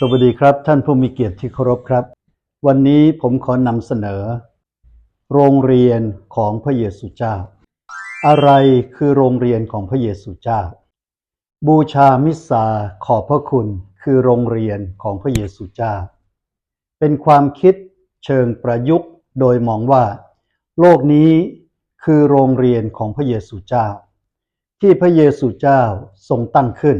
สวัสดีครับ ท่านผู้มีเกียรติที่เคารพครับ วันนี้ผมขอนำเสนอ โรงเรียนของพระเยซูเจ้า อะไรคือโรงเรียนของพระเยซูเจ้า บูชามิสซาขอบพระคุณคือโรงเรียนของพระเยซูเจ้า เป็นความคิดเชิงประยุกต์โดยมองว่า โลกนี้คือโรงเรียนของพระเยซูเจ้า ที่พระเยซูเจ้าทรงตั้งขึ้น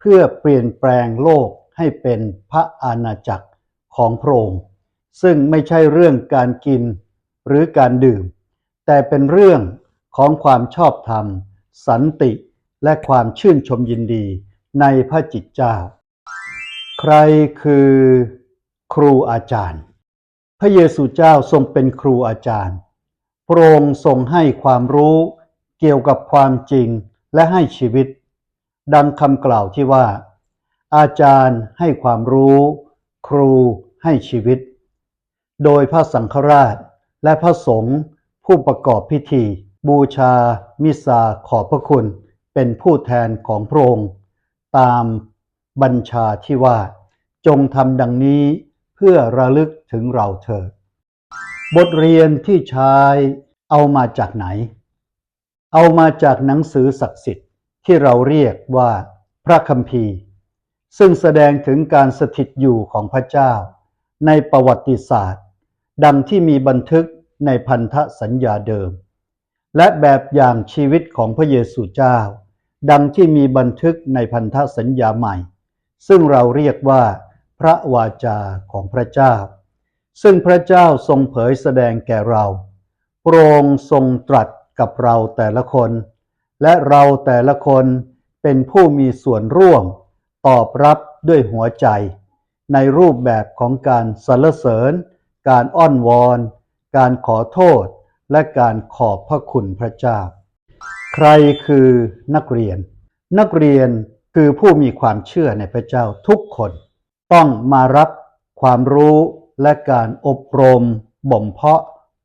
เพื่อเปลี่ยนแปลงโลก ให้เป็นพระอาณาจักรของพระองค์ซึ่งไม่ใช่เรื่องการกินหรือการดื่ม แต่เป็นเรื่องของความชอบธรรม สันติและความชื่นชมยินดีในพระจิตเจ้า ใครคือครูอาจารย์ พระเยซูเจ้าทรงเป็นครูอาจารย์ พระองค์ทรงให้ความรู้เกี่ยวกับความจริงและให้ชีวิต ดังคำกล่าวที่ว่า อาจารย์ให้ความรู้ ครูให้ชีวิต โดยพระสังฆราชและพระสงฆ์ผู้ประกอบพิธี บูชา มิสาขอบพระคุณ เป็นผู้แทนของพระองค์ ตามบัญชาที่ว่า จงทำดังนี้เพื่อระลึกถึงเราเถิดบทเรียนที่ใช้เอามาจากไหน เอามาจากหนังสือศักดิ์สิทธิ์ที่เราเรียกว่าพระคัมภีร์ ซึ่งแสดงถึงการสถิตอยู่ของพระเจ้า ในประวัติศาสตร์ ดังที่มีบันทึกในพันธสัญญาเดิม และแบบอย่างชีวิตของพระเยซูเจ้า ดังที่มีบันทึกในพันธสัญญาใหม่ ซึ่งเราเรียกว่า พระวาจาของพระเจ้า ซึ่งพระเจ้าทรงเผยแสดงแก่เราโปรงทรงตรัสกับเราแต่ละคน และเราแต่ละคนเป็นผู้มีส่วนร่วม ตอบรับด้วยหัวใจ ในรูปแบบของการสรรเสริญ การอ้อนวอน การขอโทษ และการขอบพระคุณพระเจ้า ใครคือนักเรียน นักเรียนคือผู้มีความเชื่อในพระเจ้าทุกคน ต้องมารับความรู้และการอบรมบ่มเพาะ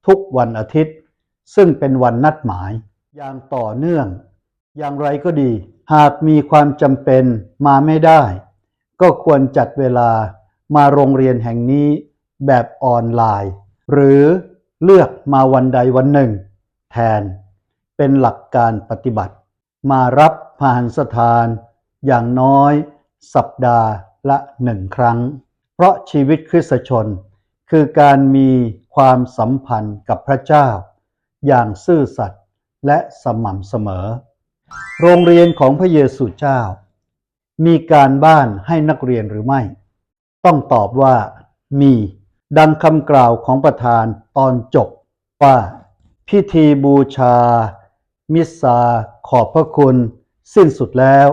ทุกวันอาทิตย์ ซึ่งเป็นวันนัดหมาย อย่างต่อเนื่อง อย่างไรก็ดี หากมีความจำเป็นมาไม่ได้ ก็ควรจัดเวลามาโรงเรียนแห่งนี้แบบออนไลน์ หรือเลือกมาวันใดวันหนึ่ง แทน เป็นหลักการปฏิบัติ มารับพาหนสถาน อย่างน้อย สัปดาห์ละหนึ่งครั้ง เพราะชีวิตคริสตชน คือการมีความสัมพันธ์กับพระเจ้า อย่างซื่อสัตย์และสม่ำเสมอ โรงเรียนของพระเยซูเจ้า มีการบ้านให้นักเรียนหรือไม่ ต้องตอบว่า มีดังคำกล่าวของประธานตอนจบว่า พิธีบูชา มิสซาขอบพระคุณ สิ้นสุดแล้ว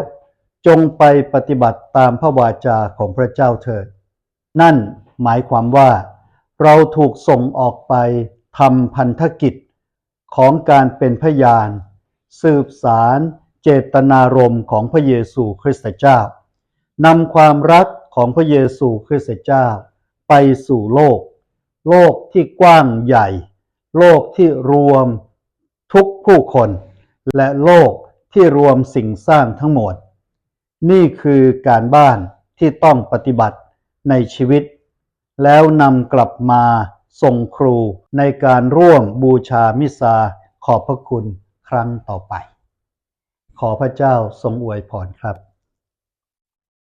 จงไปปฏิบัติตามพระวาจาของพระเจ้าเถิด นั่นหมายความว่า เราถูกส่งออกไปทำพันธกิจของการเป็นพยาน สืบสารเจตนารมณ์ของพระเยซูคริสต์เจ้านำความรักของพระเยซูคริสต์เจ้า ไปสู่โลก โลกที่กว้างใหญ่ โลกที่รวมทุกผู้คน และโลกที่รวมสิ่งสร้างทั้งหมด นี่คือการบ้านที่ต้องปฏิบัติในชีวิต แล้วนำกลับมาส่งครูในการร่วมบูชามิสาขอบพระคุณ ครั้งต่อไป ขอพระเจ้าทรงอวยพรครับ